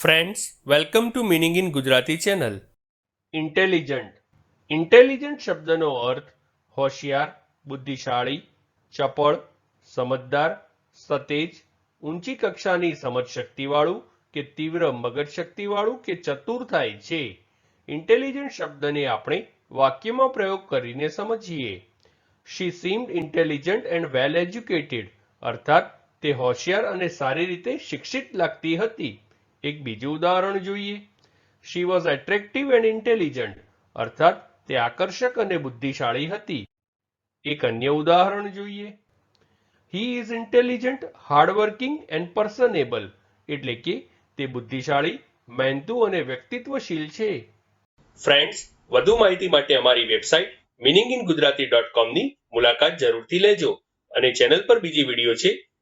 Friends welcome to meaning in Gujarati channel intelligent intelligent શબ્દનો અર્થ હોશિયાર, બુદ્ધિશાળી, ચપળ, સમજદાર, સતેજ, ઊંચી કક્ષાની સમજ શક્તિવાળું કે તીવ્ર મગજ શક્તિવાળું કે ચતુર થાય છે. ઇન્ટેલિજન્ટ શબ્દને આપણે વાક્યમાં પ્રયોગ કરીને સમજીએ. She seemed intelligent and well educated અર્થાત તે હોશિયાર અને સારી રીતે શિક્ષિત લાગતી હતી. એક બીજું ઉદાહરણ જોઈએ. She was attractive and intelligent અર્થાત, તે આકર્ષક અને બુદ્ધિશાળી હતી. એક અન્ય ઉદાહરણ જોઈએ. He is intelligent hardworking and personable એટલે કે, તે બુદ્ધિશાળી, મહેનતુ અને વ્યક્તિત્વશીલ છે. ફ્રેન્ડ્સ વધુ માહિતી માટે અમારી website meaning in Gujarati dot કોમની મુલાકાત જરૂરથી લેજો અને ચેનલ પર બીજી વીડિયો છે